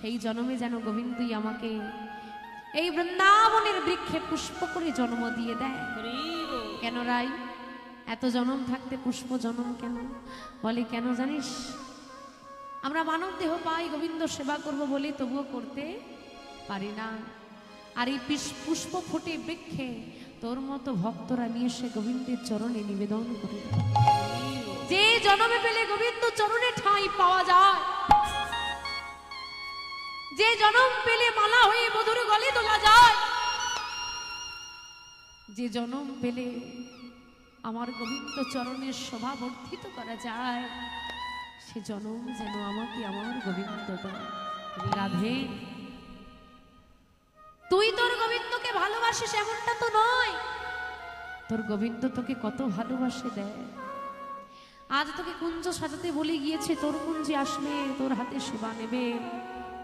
সেই জন্মে যেন গোবিন্দই আমাকে এই বৃন্দাবনের বৃক্ষে পুষ্প করে জন্ম দিয়ে দেয়। কেন রাই? এত জনম থাকতে পুষ্প জনম কেন? বলে, কেন জানিস? আমরা মানব দেহ পাই, গোবিন্দ সেবা করব বলে তবুও করতে পারি না। আর এই পুষ্প ফুটে বৃক্ষে, তোর মতো ভক্তরা নিয়ে সে গোবিন্দের চরণে নিবেদন করে। যে জনমে পেলে গোবিন্দ চরণে ঠাঁই পাওয়া যায়। যে জনম পেলে মালা হয়ে মধুর গলে তোলা যায়। যে জনম পেলে আমার গোবিন্দ চরণের শোভা বর্ধিত করা যায়, সে জনম যেন আমাকে আমার গোবিন্দ রাধে। তুই তোর গোবিন্দকে ভালোবাসিস, এমনটা তো নয়। তোর গোবিন্দ তোকে কত ভালোবাসে দেয়। আজ তোকে কুঞ্জ সাজাতে বলে গিয়েছে, তোর কুঞ্জে আসবে তোর হাতে সেবা নেবে।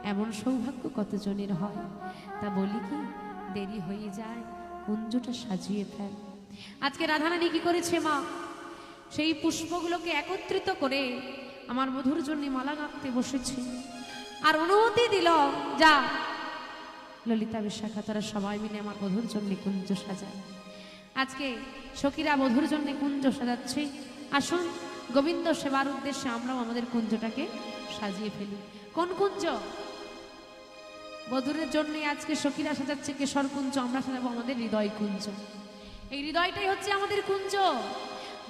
এমন সৌভাগ্য কতজনের হয়? তা বলি কি, দেরি হয়ে যায়, কুঞ্জটা সাজিয়ে ফেল। আজকে রাধারানী কি করেছে মা? সেই পুষ্পগুলোকে একত্রিত করে আমার মধুর জন্য মালা গাঁথতে বসেছে। আর অনুমতি দিল, যা। ললিতা বিশাখা, তারা সবাই মিলে আমার বধুর জন্য কুঞ্জ সাজায় আজকে সখীরা বধুর জন্য কুঞ্জ সাজাচ্ছে। আসুন, গোবিন্দ সেবার উদ্দেশ্যে আমরাও আমাদের কুঞ্জটাকে সাজিয়ে ফেলি। কোন কুঞ্জ? বধুরের জন্য আজকে সখীরা সাজাচ্ছে কেশর কুঞ্জ, আমরা সাজাবো আমাদের হৃদয় কুঞ্জ। এই হৃদয়টাই হচ্ছে আমাদের কুঞ্জ।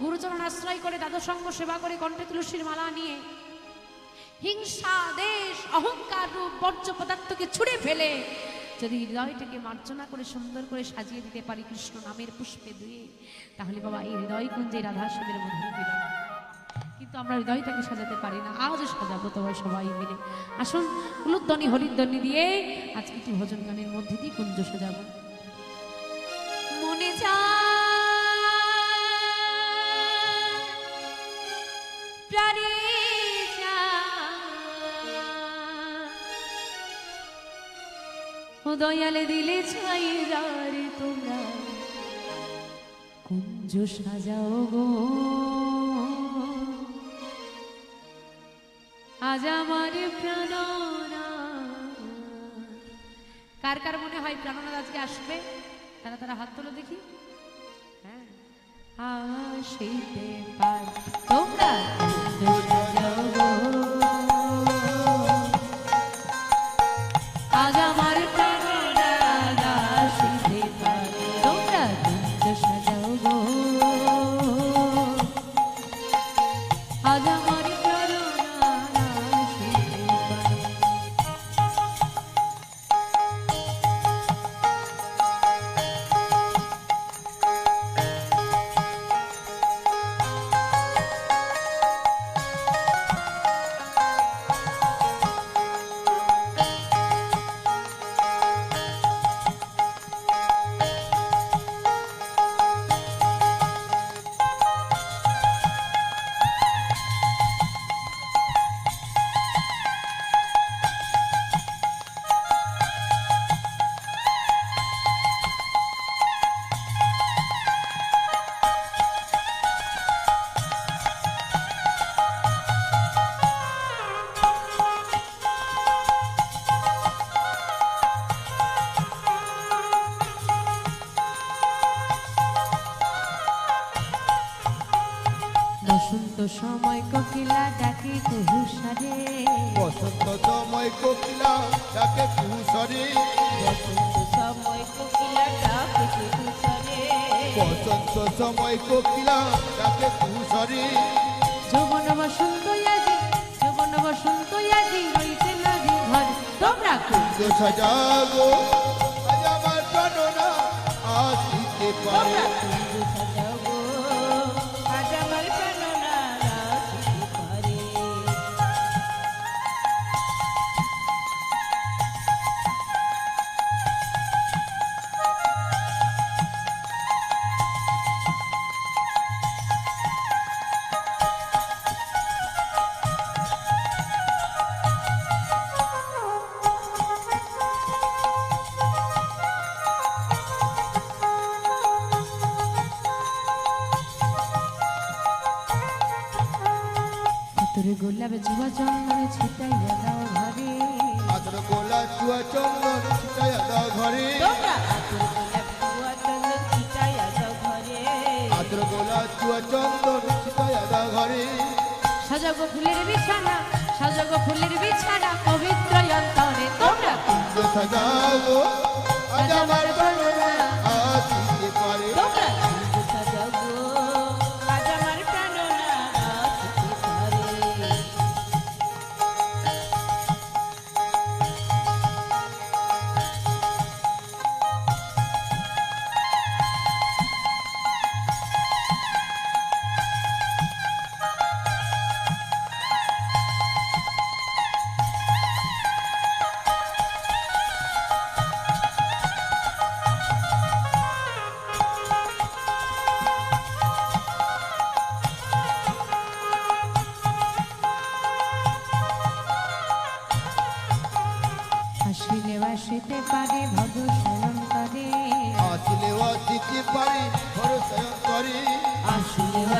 গুরুচরণ আশ্রয় করে দাদর সঙ্গ সেবা করে, কণ্ঠে তুলসীর মালা নিয়ে হিংসা, দেশ, অহংকার রূপ, বর্জ্য পদার্থকে ছুঁড়ে ফেলে। যদি হৃদয়টাকে মার্জনা করে, সুন্দর করে সাজিয়ে দিতে পারি কৃষ্ণ নামের পুষ্পে দিয়ে, তাহলে বাবা এই হৃদয় কুঞ্জে রাধা শিবের মধ্যে মিলন। কিন্তু আমরা হৃদয়টাকে সাজাতে পারি না। আজও সাজাবো তোমার সবাই মিলে। আসুন উলুধ্বনি হরিধ্বনি দিয়ে আজকে একটি ভজন গানের মধ্যে দিয়ে কুঞ্জ সাজাবো। মনে যা দিলে ছাই রে তোমরা। কুঞ্জ সাজাও গো। আজ আমার প্রাণনা কার কার মনে হয় প্রাণনাথ আজকে আসবে? তারা তারা হাত তোলো দেখি। হ্যাঁ। আসিতে পার তোমরা? বসন্ত সময় কোকিলা তাকে কুসরে যৌবন বসন্ত আজি যৌবন বসন্ত আজি রইছে নদী ঘর তোমরা কুঞ্জ সাজাবো আজ আমার প্রাণনা আসিতে পারে আদ্র গোলা চুয়া চন্দন দাও ঘরে সাজাগো ফুলের বিছানা সাজাগো ফুলের বিছানা পবিত্র অন্তরে তোমরা সাজাও আজ আমার প্রাণনা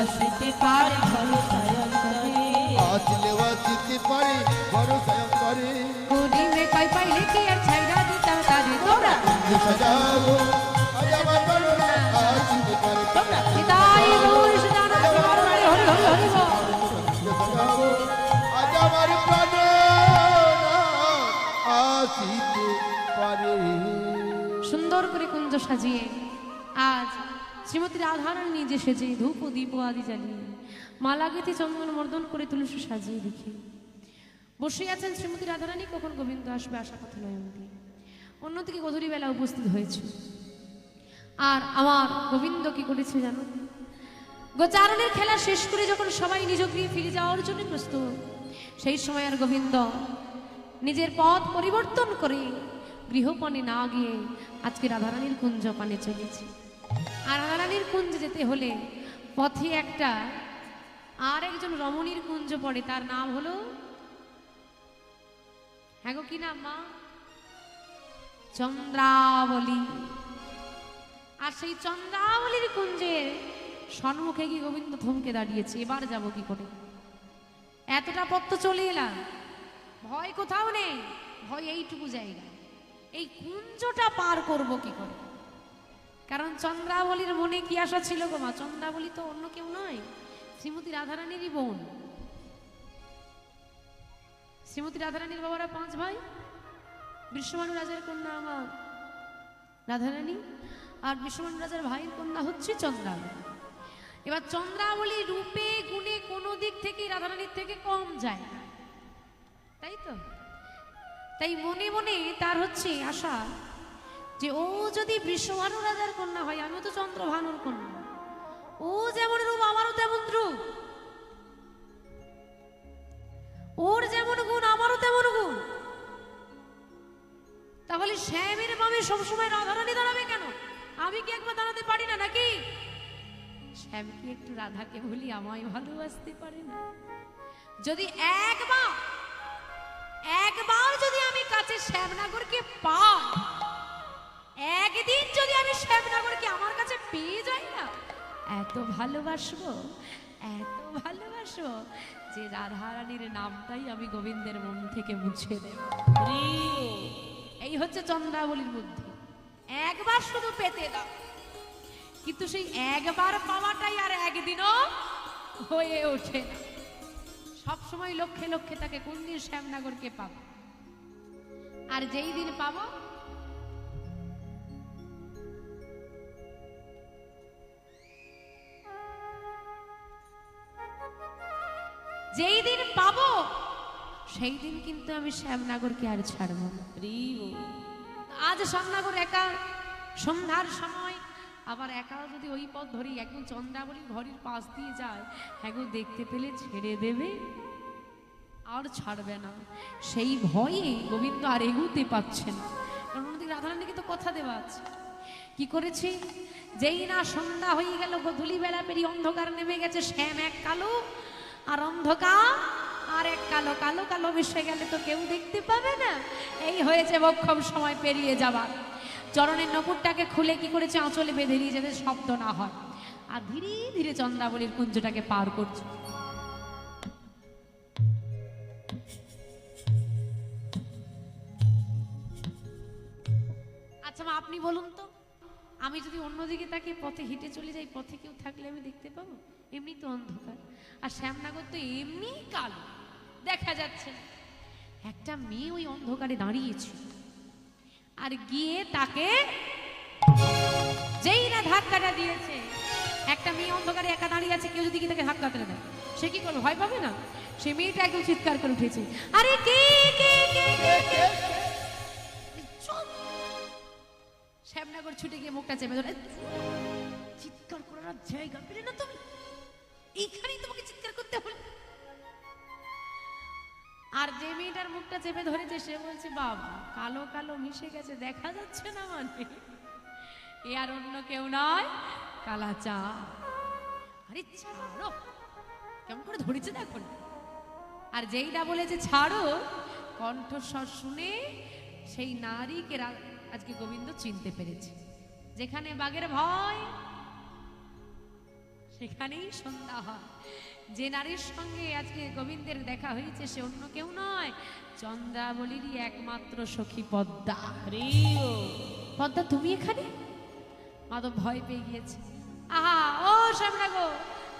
আসিতে পারে ভরসায় অন্তরে। আসলে আসিতে পারে ভরসা করে করিবে কই পাইলে কি আর ছাইরা দিতাম তারে তোমরা কুঞ্জ আজ আমার প্রাণনা আসিতে পারে তোমরা পিতাই গৌর সদানা হরি হরি হরি হরি বল। আজ আমার প্রাণে আসিতে পারে। সুন্দর করে কুঞ্জ সাজিয়ে আজ শ্রীমতী রাধারানী নিজে সেজে ধূপ দীপ আদি জ্বালিয়ে মালা গেঁথে চন্দন মর্দন করে তুলসী সাজিয়ে রেখে বসে আছেন শ্রীমতী রাধারানী, কখন গোবিন্দ আসবে আশা কথা নয় অন্তি। অন্যদিকে গধূলি বেলা উপস্থিত হয়েছে। আর আমার গোবিন্দ কি করেছে জানো? গোচারণের খেলা শেষ করে যখন সবাই নিজ গৃহে ফিরে যাওয়ার জন্য প্রস্তুত, সেই সময় আর গোবিন্দ নিজের পথ পরিবর্তন করে গৃহপণে না গিয়ে আজকে রাধারানীর কুঞ্জ পানে চলেছে। আর রাধারানীর কুঞ্জ যেতে হলে পথে একটা আর একজন রমণীর কুঞ্জ পড়ে, তার নাম হলো হ্যাঁ গো, কি নাম মা? চন্দ্রাবলী। আর সেই চন্দ্রাবলীর কুঞ্জের সম্মুখে গিয়ে গোবিন্দ থমকে দাঁড়িয়েছে, এবার যাব কি করে? এতটা পথ তো চলে এলাম, ভয় কোথাও নেই, ভয় এইটুকু জায়গা এই কুঞ্জটা পার করব কি করে? কারণ চন্দ্রাবলীর মনে কি আশা ছিল গো মা? চন্দ্রাবলী তো অন্য কেউ নয়, শ্রীমতী রাধারানীরই বোন। শ্রীমতী রাধারানীর বাবারা পাঁচ ভাই বিশ্বমানু রাজার কন্যা আমার রাধারানী আর বিশ্বমান রাজার ভাইয়ের কন্যা হচ্ছে চন্দ্রাবলী এবার চন্দ্রাবলী রূপে, গুণে কোনো দিক থেকে রাধারানীর থেকে কম যায় তাই তো? তাই মনে মনে তার হচ্ছে আশা যে ও যদি বিশ্বভানু রাজার কন্যা হয়, আমিও তো চন্দ্রভানুর কন্যা। ও যেমন রূপ, আমারও তেমন রূপ। ওর যেমন গুণ, আমারও তেমন গুণ। তাহলে শ্যামের বামে সবসময় রাধারানী দাঁড়াবে কেন? আমি কি একবার দাঁড়াতে পারি না নাকি? শ্যাম কি একটু রাধাকে বলি, আমায় ভালোবাসতে পারে না? যদি একবার একবার যদি আমি কাছে শ্যামনগরকে পাই একদিন যদি আমি শ্যামনগরকে আমার কাছে পেয়ে যাই না, এত ভালোবাসবো এত ভালোবাসবো যে রাধারানীর নামটাই আমি গোবিন্দের মন থেকে মুছে দেব। এই হচ্ছে চন্দ্রাবলীর বুদ্ধি। একবার শুধু পেতে দাও। কিন্তু সেই একবার পাওয়াটাই আর একদিনও হয়ে ওঠে না। সবসময় লক্ষ্যে লক্ষ্যে তাকে কোন শ্যামনগরকে পাবো? আর যেই দিন পাবো যেই দিন পাবো সেই দিন কিন্তু আমি শ্যামনগরকে আর ছাড়বো আজ শ্যামনগর একা সন্ধ্যার সময়। আবার একাও যদি ওই পথ ধরি একদম চন্দ্রাবলী ঘরের পাশ দিয়ে যায় এখন দেখতে পেলে ছেড়ে দেবে আর ছাড়বে না। সেই ভয়ে গোবিন্দ আর এগুতে পাচ্ছে না। কারণ ওদিকে রাধারানীকে তো কথা দেওয়া আছে। কি করেছি? যেই না সন্ধ্যা হয়ে গেল গধূলি বেলা পেরিয়ে অন্ধকার নেমে গেছে শ্যাম এক কালো আর অন্ধকার আর এক কালো কালো কালো মিশে গেলে তো কেউ দেখতে পাবে না। এই হয়েছে বক্ষম সময় পেরিয়ে যাবার চরণের নকুরটাকে খুলে কি করেছে? আঁচলে বেঁধে নিয়ে যাতে শব্দ না হয়। আর ধীরে ধীরে চন্দ্রাবলীর কুঞ্জটাকে পার করছে। মা, আপনি বলুন তো আমি যদি অন্যদিকে তাকে পথে হেঁটে চলে যাই, পথে কেউ থাকলে আমি দেখতে পাবো? এমনি তো অন্ধকার। আর শ্যামনগর তো এমনি কালো। দেখা যাচ্ছে না। একটা মেয়ে ওই অন্ধকারে দাঁড়িয়েছে। আর গিয়ে তাকে যেই না ধাক্কাটা দিয়েছে, একটা মেয়ে অন্ধকারে একা দাঁড়িয়ে আছে, কেউ যদি কি তাকে ধাক্কা তুলে দেয়, সে কি করবে ভয় পাবে না? সে মেয়েটা একদম চিৎকার করে উঠেছে। আরে কে কে কে কে? ছুটে গিয়ে মুখটা চেপে ধরে চিৎকার করার জায়গা পেলে না তুমি? এইখানেই তোমাকে চিৎকার করতে হলো আর যে মেয়েটার মুখটা চেপে ধরেছে, সে বলছে, বাবা, কালো কালো মিশে গেছে, দেখা যাচ্ছে না মানে। এ আর অন্য কেউ নয়, কালা চা। আরে ছাড়ো, কেমন করে ধরেছে দেখো। আর যেইটা বলেছে, ছাড়ো, কণ্ঠস্বর শুনে সেই নারীকে আজকে গোবিন্দ চিনতে পেরেছে। যেখানে বাঘের ভয় সেখানেই সন্ধ্যা হয়। যে নারীর সঙ্গে আজকে গোবিন্দের দেখা হয়েছে সে অন্য কেউ নয়। চন্দ্রাবলীরই একমাত্র সখী পদ্মা। পদ্মা তুমি এখানে? মাধব ভয় পেয়ে গিয়েছে। আহা ও শ্যামরা গো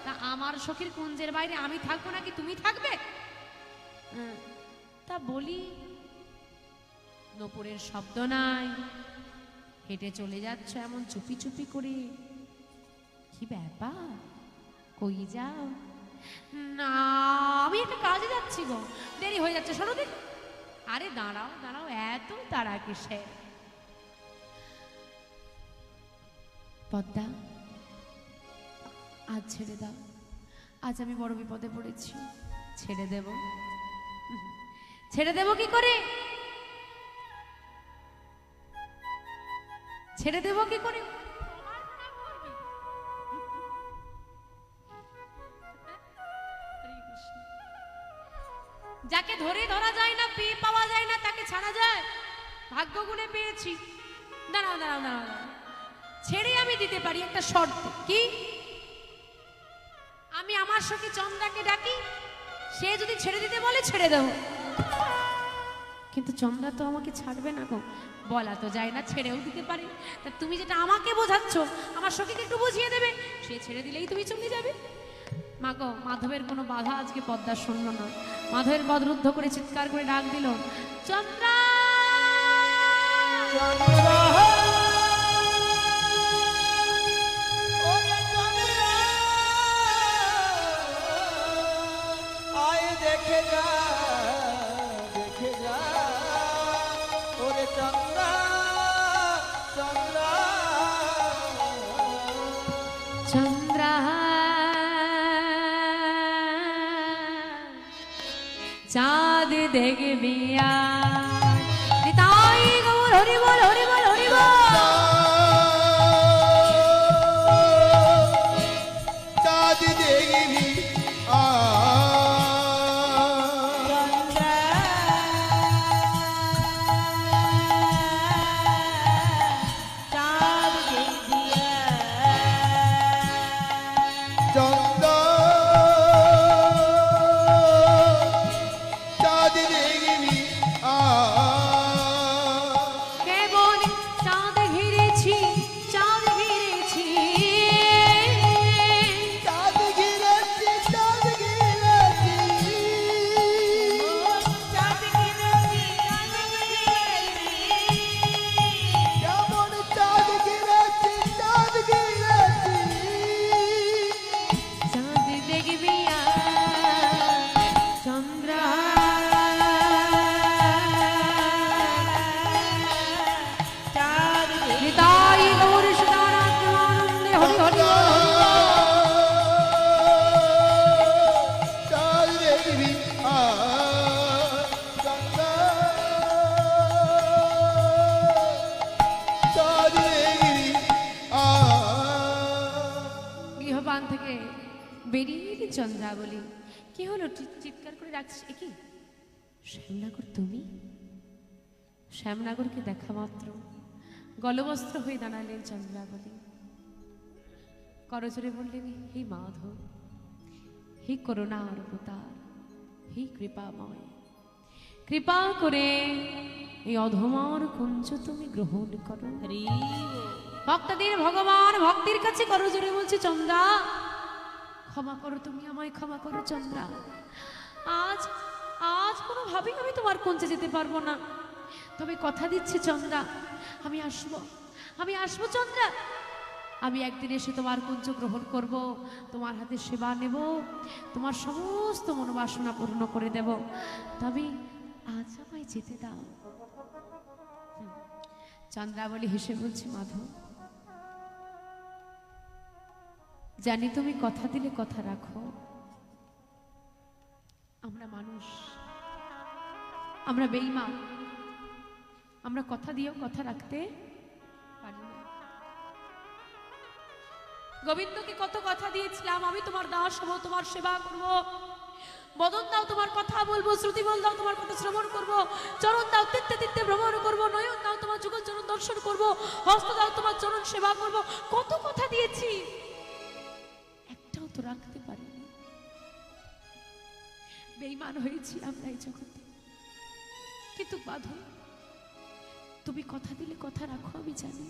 তা আমার সখীর কুঞ্জের বাইরে আমি থাকব নাকি তুমি থাকবে? তা বলি নপুরের শব্দ নাই। হেঁটে চলে যাচ্ছ এমন চুপি চুপি করে? কি ব্যাপার? কই যাও? না, আমি একটা কাজে যাচ্ছি গো। দেরি হয়ে যাচ্ছে শোনো দিন আরে দাঁড়াও দাঁড়াও, এত তারা কিসের পদ্মা, আজ ছেড়ে দাও। আজ আমি বড় বিপদে পড়েছি। ছেড়ে দেব? ছেড়ে দেব কি করে? ছেড়ে দেব কি করে? যাকে ধরে ধরা যায় না পেয়ে পাওয়া যায় না, তাকে ছাড়া যায়। ভাগ্য গুণে পেয়েছি। দাঁড়াও দাঁড়াও দাঁড়াও। ছেড়ে আমি দিতে পারি একটা শর্ত। কি? আমি আমার সখী চন্দ্রাকে ডাকি, সে যদি ছেড়ে দিতে বলে, ছেড়ে দেব। কিন্তু চন্দ্রা তো আমাকে ছাড়বে না গো। বলা তো যায় না, ছেড়েও দিতে পারে। তা তুমি যেটা আমাকে বোঝাচ্ছ, আমার সখীকে একটু বুঝিয়ে দেবে, সে ছেড়ে দিলেই তুমি চলে যাবে। মা গো, মাধবের কোনো বাধা আজকে পদ্মার শুনল না মাধবের বদরুদ্ধ করে চিৎকার করে ডাক দিল, চন্দ্রা! চন্দ্রাবলী। কি হলো? চিৎকার করে ডাকছিস? এ কি? শ্যামনগর তুমি? শ্যামনগরকে দেখা মাত্র। গলবস্ত্র হয়ে দাঁড়ালেন চন্দ্রাবলী। করজোরে বললেন হে মাধব হে করুণার অবতার হে কৃপাময়। কৃপা করে এই অধমার কুঞ্জ তুমি গ্রহণ করো। ভক্তদের ভগবান ভক্তির কাছে করো জোরে বলছে চন্দ্রা ক্ষমা করো তুমি আমায়, ক্ষমা করো চন্দ্রা। আজ আজ কোনোভাবেই আমি তোমার কুঞ্জে যেতে পারব না। তবে কথা দিচ্ছি চন্দ্রা, আমি আসব আমি আসব চন্দ্রা। আমি একদিন এসে তোমার কুঞ্জ গ্রহণ করব, তোমার হাতে সেবা নেব, তোমার সমস্ত মনোবাসনা পূর্ণ করে দেব। তবে আজ আমায় যেতে দাও। চন্দ্রাবলী হেসে বলছি মাধব জানি তুমি কথা দিলে কথা রাখো। আমরা মানুষ। আমরা বেইমান আমরা কথা দিয়েও কথা রাখতে পারি না। গোবিন্দকে কত কথা দিয়েছিলাম, আমি তোমার দাস হব, তোমার সেবা করব। বদন দাও তোমার কথা বলব শ্রুতি বল দাও তোমার কথা শ্রবণ করব, চরণ দাও তিত্তে তিত্তে ভ্রমণ করব, নয়ন দাও তোমার যুগল চরণ দর্শন করব, হস্ত দাও তোমার চরণ সেবা করব। কত কথা দিয়েছি। রাখতে পারিনি। বেইমান হয়েছি আমরা এই জগতে। কিন্তু বাধ তুমি কথা দিলে কথা রাখো, আমি জানি।